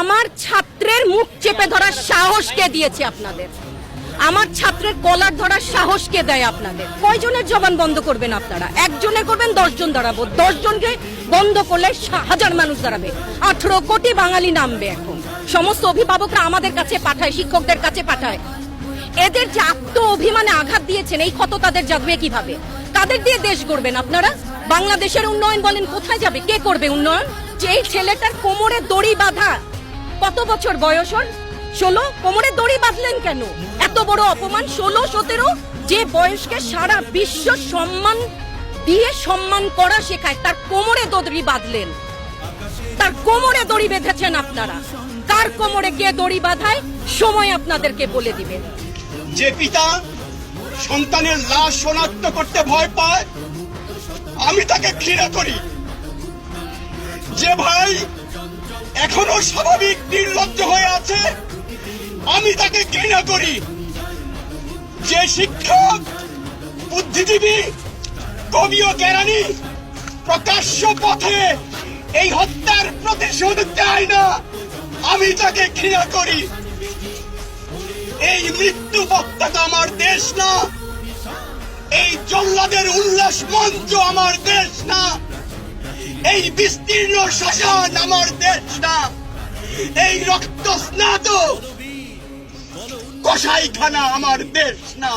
আমার ছাত্রের মুখ চেপে ধরার সাহস কে দিয়েছে আপনাদের? আমার ছাত্রের কলার ধরার সাহস কে দেয় আপনাদের? কয়জনের জবান বন্ধ করবেন আপনারা? একজনে করবেন, দশজন দাঁড়াবো। দশজনকে বন্ধ করলে হাজার মানুষ দাঁড়াবে। আঠারো কোটি বাঙালি নামবে এখন। সমস্ত অভিভাবকরা আমাদের কাছে পাঠায়, শিক্ষকদের কাছে পাঠায়। এদের যে আত্ম অভিমানে আঘাত দিয়েছেন, এই ক্ষত তাদের জাগবে কীভাবে? কাদের দিয়ে দেশ গড়বেন আপনারা? বাংলাদেশের উন্নয়ন বলেন, কোথায় যাবে? কে করবে উন্নয়ন? যে ছেলেটার কোমরে দড়ি বাঁধা কত বছর বয়স ওর? ষোলো? কোমরে দড়ি বাঁধলেন কেন? এত বড় অপমান ষোলো, সতেরো? যে বয়সকে সারা বিশ্ব সম্মান দিয়ে সম্মান করা শেখায়, তার কোমরে দড়ি বাঁধলেন। তার কোমরে দড়ি বেঁধেছেন আপনারা। কার কোমরে কে দড়ি বাঁধায়, সময় আপনাদেরকে বলে দিবে। যে পিতা সন্তানের লাশ শনাক্ত করতে ভয় পায়, আমি তাকে ঘৃণা করি। যে ভাই এখনও স্বাভাবিক নির্লজ্জ হয়ে আছে। আমি তাকে ঘৃণা করি। যে শিক্ষক, বুদ্ধিজীবী, কবি ও জ্ঞানী প্রকাশ্য পথে এই হত্যার প্রতিশোধ দেয় না, আমি তাকে ঘৃণা করি। এই মৃত্যু পতাকা আমার দেশ না। এই জল্লাদের উল্লাস মঞ্চ আমার দেশ না। এই বিস্তীর্ণ শ্মশান আমার দেশ না। এই রক্ত স্নাত। কসাইখানা আমার দেশ না।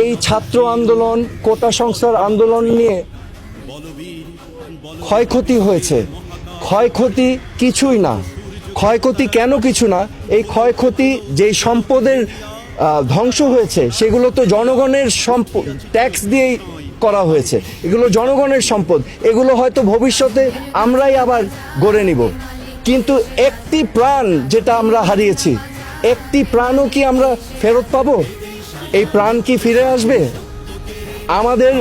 এই ছাত্র আন্দোলন, কোটা সংস্কার আন্দোলন নিয়ে ক্ষয়ক্ষতি হয়েছে। ক্ষয়ক্ষতি কিছুই না। ক্ষয়ক্ষতি কেন কিছু না? এই ক্ষয়ক্ষতি যেই সম্পদের ধ্বংস হয়েছে, সেগুলো তো জনগণের সম্পদ ট্যাক্স দিয়েই করা হয়েছে। এগুলো জনগণের সম্পদ। এগুলো হয়তো ভবিষ্যতে আমরাই আবার গড়ে নিব। কিন্তু একটি প্রাণ যেটা আমরা হারিয়েছি, একটি প্রাণও কি আমরা ফেরত পাবো? এই প্রাণ কি ফিরে আসবে? আমাদের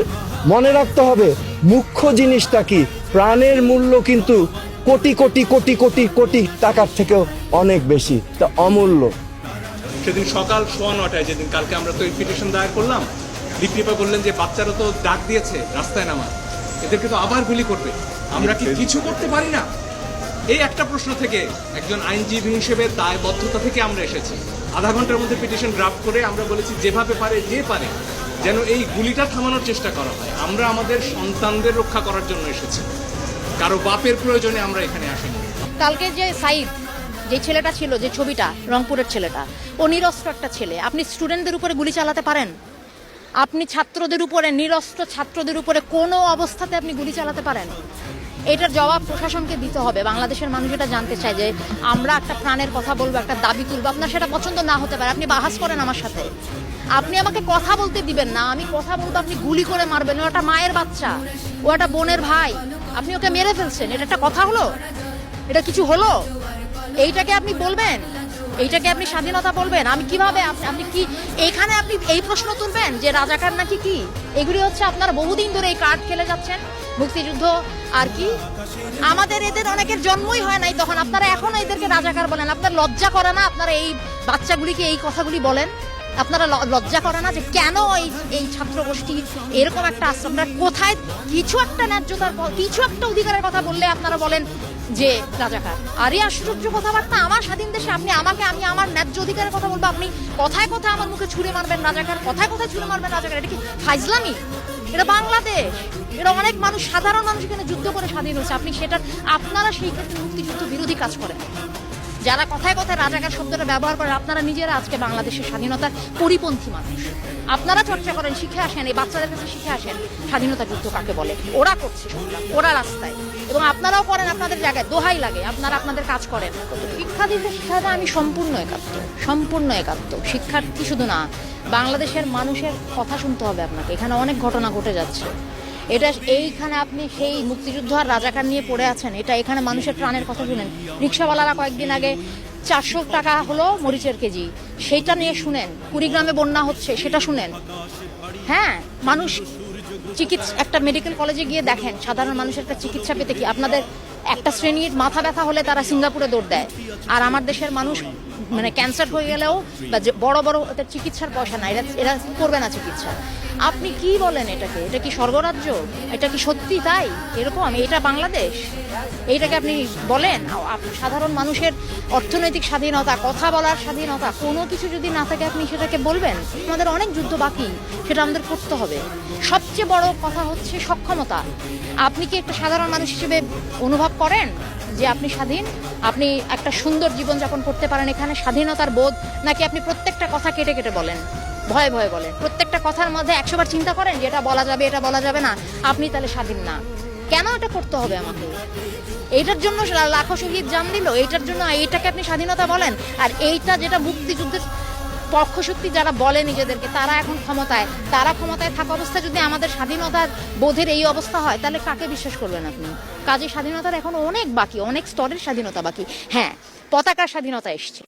মনে রাখতে হবে, মুখ্য জিনিসটা কি? প্রাণের মূল্য কিন্তু কোটি কোটি কোটি কোটি কোটি টাকার থেকেও অনেক বেশি, তা অমূল্য। সেদিন সকাল সোয়া নটায়, যেদিন কালকে আমরা তো এই পিটিশন দায়ের করলাম দীপ্তিপা বললেন যে বাচ্চারা তো ডাক দিয়েছে রাস্তায় নামা এদেরকে তো আবার গুলি করবে। আমরা কি কিছু করতে পারি না? এই একটা প্রশ্ন থেকে একজন আইনজীবী হিসেবে দায়বদ্ধতা থেকে আমরা এসেছি। আধা ঘণ্টার মধ্যে পিটিশন ড্রাফট করে আমরা বলেছি, যেভাবে পারে, যে পারে, যেন এই গুলিটা থামানোর চেষ্টা করা হয়। আমরা আমাদের সন্তানদের রক্ষা করার জন্য এসেছি। কারও বাপের প্রয়োজনে আমরা এখানে আসিনি। কালকে যে সাইদ, যে ছেলেটা ছিল, যে ছবিটা, রংপুরের ছেলেটা, ও নিরস্ত্র একটা ছেলে। আপনি স্টুডেন্টদের উপরে গুলি চালাতে পারেন? আপনি ছাত্রদের উপরে, নিরস্ত্র ছাত্রদের উপরে কোনো অবস্থাতে আপনি গুলি চালাতে পারেন? এটার জবাব প্রশাসনকে দিতে হবে। বাংলাদেশের মানুষ এটা জানতে চায় যে আমরা একটা প্রাণের কথা বলব, একটা দাবি তুলবো, আপনার সেটা পছন্দ না হতে পারে। আপনি বাহাস করেন আমার সাথে। আপনি আমাকে কথা বলতে দিবেন না। আমি কথা বলব, আপনি গুলি করে মারবেন। ও একটা মায়ের বাচ্চা, ও একটা বোনের ভাই। আপনি ওকে মেরে ফেলছেন। এটা একটা কথা হলো? এটা কিছু হলো? এইটাকে আপনি বলবেন? এইটাকে আপনি স্বাধীনতা বলবেন? আমি কীভাবে আপ- আপনি কি, এইখানে আপনি এই প্রশ্ন তুলবেন যে রাজাকার নাকি কি? এগুলি হচ্ছে আপনারা বহুদিন ধরে এই কার্ড খেলে যাচ্ছেন, মুক্তিযুদ্ধ আর কি। আমাদের এদের অনেকের জন্মই হয় নাই তখন। আপনারা এখন এদেরকে রাজাকার বলেন। আপনার লজ্জা করে না আপনারা এই বাচ্চাগুলিকে এই কথাগুলি বলেন? আপনারা লজ্জা করে না যে কেন এই এই ছাত্র গোষ্ঠী এরকম একটা আশ্রম? কোথায়, কিছু একটা ন্যায্যতার কিছু একটা অধিকারের কথা বললে আপনারা বলেন যে রাজাকার। আরে আশ্চর্য কথাবার্তা আমার স্বাধীন দেশে আপনি আমাকে, আমি আমার ন্যায্য অধিকারের কথা বলব, আপনি কথায় কথা আমার মুখে ছুড়ে মারবেন রাজাকার, কথায় কথায় ছুড়ে মারবেন রাজাকার, এটা কি ফাইজলামি এটা বাংলাদেশ। এটা অনেক মানুষ, সাধারণ মানুষ এখানে যুদ্ধ করে স্বাধীন হয়েছে। আপনি সেটা আপনারা সেই ক্ষেত্রে মুক্তিযুদ্ধ বিরোধী কাজ করেন। যারা কথায় কথায় রাজাকার শব্দটা ব্যবহার করে, আপনারা নিজেরা আজকে বাংলাদেশের স্বাধীনতার পরিপন্থী মানুষ। আপনারা চর্চা করেন, শিখে আসেন, এই বাচ্চাদের কাছে শিখে আসেন, স্বাধীনতা যুদ্ধ কাকে বলে? ওরা করছে ওরা রাস্তায়। এবং আপনারাও করেন আপনাদের জায়গায়, দোহাই লাগে, আপনারা আপনাদের কাজ করেন। শিক্ষা দিতে শিক্ষাটা আমি সম্পূর্ণ একাত্ম সম্পূর্ণ একাত্ম। শিক্ষার্থী শুধু না, বাংলাদেশের মানুষের কথা শুনতে হবে আপনাকে। এখানে অনেক ঘটনা ঘটে যাচ্ছে। এটা এইখানে আপনি সেই মুক্তিযুদ্ধ আর রাজাকার নিয়ে পড়ে আছেন, এটা এখানে মানুষের প্রাণের কথা শুনেন। রিক্সাওয়ালারা কয়েকদিন আগে চারশো টাকা হলো মরিচের কেজি, সেইটা নিয়ে শুনেন। কুড়িগ্রামে বন্যা হচ্ছে, সেটা শুনেন। হ্যাঁ মানুষ চিকিৎসা, একটা মেডিকেল কলেজে গিয়ে দেখেন, সাধারণ মানুষের একটা চিকিৎসা পেতে কি? আপনাদের একটা শ্রেণির মাথা ব্যথা হলে তারা সিঙ্গাপুরে দৌড় দেয়। আর আমার দেশের মানুষ মানে ক্যান্সার হয়ে গেলেও বা যে বড় বড় ওদের চিকিৎসার পয়সা না এরা এরা করবে না চিকিৎসা। আপনি কি বলেন এটাকে? এটা কি স্বর্গরাজ্য? এটা কি সত্যি তাই? এরকম এটা বাংলাদেশ। এইটাকে আপনি বলেন। সাধারণ মানুষের অর্থনৈতিক স্বাধীনতা, কথা বলার স্বাধীনতা, কোনো কিছু যদি না থাকে, আপনি সেটাকে বলবেন। আমাদের অনেক যুদ্ধ বাকি, সেটা আমাদের করতে হবে। সবচেয়ে বড় কথা হচ্ছে সক্ষমতা। আপনি কি একটা সাধারণ মানুষ হিসেবে অনুভব করেন যে আপনি স্বাধীন? আপনি একটা সুন্দর জীবনযাপন করতে পারেন এখানে স্বাধীনতার বোধ নাকি আপনি প্রত্যেকটা কথা কেটে কেটে বলেন? ভয়ে ভয়ে বলেন। প্রত্যেকটা কথার মধ্যে একশোবার চিন্তা করেন যে এটা বলা যাবে, এটা বলা যাবে না। আপনি তাহলে স্বাধীন না। কেন এটা করতে হবে আমাকে? এইটার জন্য লাখো শহীদ জান দিল। এইটার জন্য এইটাকে আপনি স্বাধীনতা বলেন। আর এইটা যেটা মুক্তিযুদ্ধের পক্ষশক্তি যারা বলে নিজেদেরকে, তারা এখন ক্ষমতায়। তারা ক্ষমতায় থাকা অবস্থায় যদি আমাদের স্বাধীনতার বোধের এই অবস্থা হয়, তাহলে কাকে বিশ্বাস করবেন আপনি? কাজে স্বাধীনতার এখন অনেক বাকি, অনেক স্তরের স্বাধীনতা বাকি। হ্যাঁ পতাকার স্বাধীনতা এসছে।